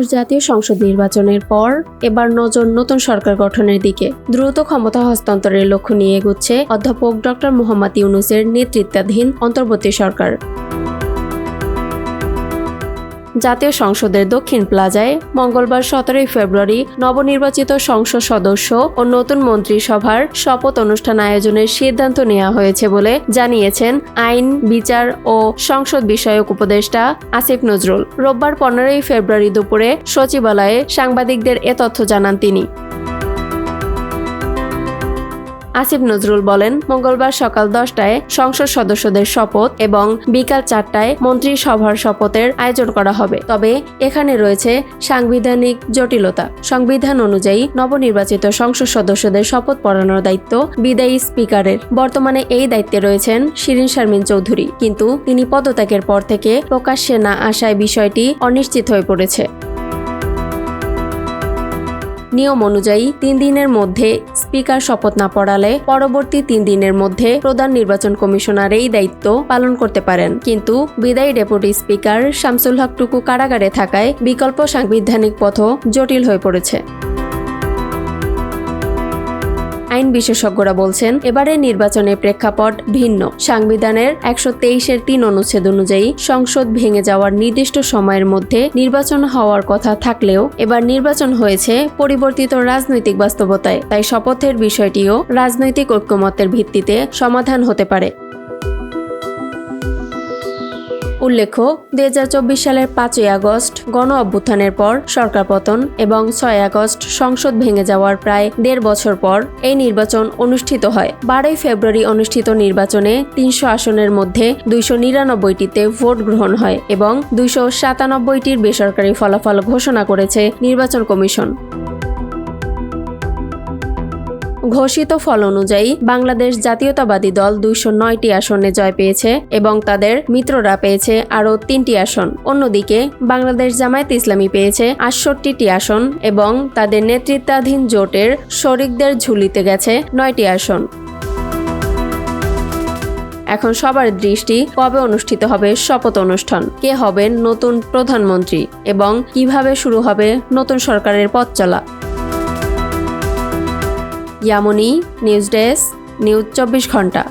ত্রয়োদশ জাতীয় সংসদ নির্বাচনের পর এবার নজর নতুন সরকার গঠনের দিকে। দ্রুত ক্ষমতা হস্তান্তরের লক্ষ্য নিয়ে এগুচ্ছে অধ্যাপক ডক্টর মোহাম্মদ ইউনুসের নেতৃত্বাধীন অন্তর্বর্তী সরকার। জাতীয় সংসদের দক্ষিণ প্লাজায় মঙ্গলবার সতেরোই ফেব্রুয়ারি নবনির্বাচিত সংসদ সদস্য ও নতুন মন্ত্রিসভার শপথ অনুষ্ঠান আয়োজনের সিদ্ধান্ত নেওয়া হয়েছে বলে জানিয়েছেন আইন, বিচার ও সংসদ বিষয়ক উপদেষ্টা আসিফ নজরুল। রোববার পনেরোই ফেব্রুয়ারি দুপুরে সচিবালয়ে সাংবাদিকদের এ তথ্য জানান তিনি। আসিফ নজরুল বলেন, মঙ্গলবার সকাল দশটায় সংসদ সদস্যদের শপথ এবং বিকাল চারটায় মন্ত্রিসভার শপথের আয়োজন করা হবে। তবে এখানে রয়েছে সাংবিধানিক জটিলতা। সংবিধান অনুযায়ী নবনির্বাচিত সংসদ সদস্যদের শপথ পড়ানোর দায়িত্ব বিদায়ী স্পিকারের। বর্তমানে এই দায়িত্বে রয়েছেন শিরিন শারমিন চৌধুরী। কিন্তু তিনি পদত্যাগের পর থেকে প্রকাশ্যে না আসায় বিষয়টি অনিশ্চিত হয়ে পড়েছে। নিয়ম অনুযায়ী তিন দিনের মধ্যে স্পিকার শপথ না পড়ালে পরবর্তী তিন দিনের মধ্যে প্রধান নির্বাচন কমিশনার এই দায়িত্ব পালন করতে পারেন। কিন্তু বিদায়ী ডেপুটি স্পিকার শামসুল হক টুকু কারাগারে থাকায় বিকল্প সাংবিধানিক পথও জটিল হয়ে পড়েছে। আইন বিশেষজ্ঞরা বলছেন, এবারের নির্বাচনের প্রেক্ষাপট ভিন্ন। সংবিধানের একশো তেইশের তিন অনুচ্ছেদ অনুযায়ী সংসদ ভেঙে যাওয়ার নির্দিষ্ট সময়ের মধ্যে নির্বাচন হওয়ার কথা থাকলেও এবার নির্বাচন হয়েছে পরিবর্তিত রাজনৈতিক বাস্তবতায়। তাই শপথের বিষয়টিও রাজনৈতিক ঐক্যমতের ভিত্তিতে সমাধান হতে পারে। উল্লেখ্য দু হাজার চব্বিশ সালের পাঁচই আগস্ট গণ অভ্যুত্থানের পর সরকার পতন এবং ছয় আগস্ট সংসদ ভেঙে যাওয়ার প্রায় দেড় বছর পর এই নির্বাচন অনুষ্ঠিত হয়। বারোই ফেব্রুয়ারি অনুষ্ঠিত নির্বাচনে তিনশো আসনের মধ্যে দুইশো নিরানব্বইটিতে ভোট গ্রহণ হয় এবং দুইশো সাতানব্বইটির বেসরকারি ফলাফল ঘোষণা করেছে নির্বাচন কমিশন। ঘোষিত ফল অনুযায়ী, বাংলাদেশ জাতীয়তাবাদী দল দুইশো নয়টি আসনে জয় পেয়েছে এবং তাদের মিত্ররা পেয়েছে আরও তিনটি আসন। অন্যদিকে, বাংলাদেশ জামায়াত ইসলামী পেয়েছে আটষট্টিটি আসন এবং তাদের নেতৃত্বাধীন জোটের শরিকদের ঝুলিতে গেছে নয়টি আসন। এখন সবার দৃষ্টি কবে অনুষ্ঠিত হবে শপথ অনুষ্ঠান? কে হবেন নতুন প্রধানমন্ত্রী এবং কীভাবে শুরু হবে নতুন সরকারের পথ চলা? ইয়ামনি নিউজ ডেস্ক নিউজ চব্বিশ ঘণ্টা।